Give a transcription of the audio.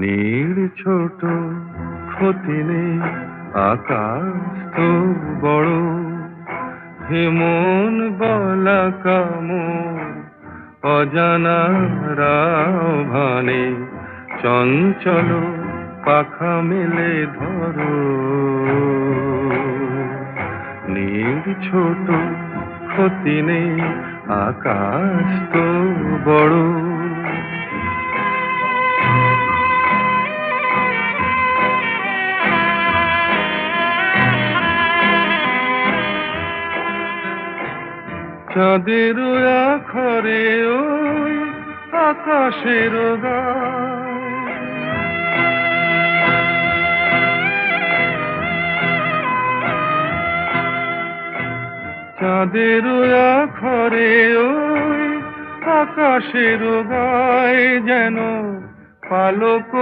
নীল ছোট, ক্ষতি নেই, আকাশ তো বড়। হেমন বলা কামন অজানা ভানে চঞ্চল পাখা মেলে ধরো। নীল ছোট, ক্ষতি নেই, আকাশ তো বড়। চাঁদের আখরে ওই আকাশের চাঁদের আখরে ওই আকাশের গায় যেন পালক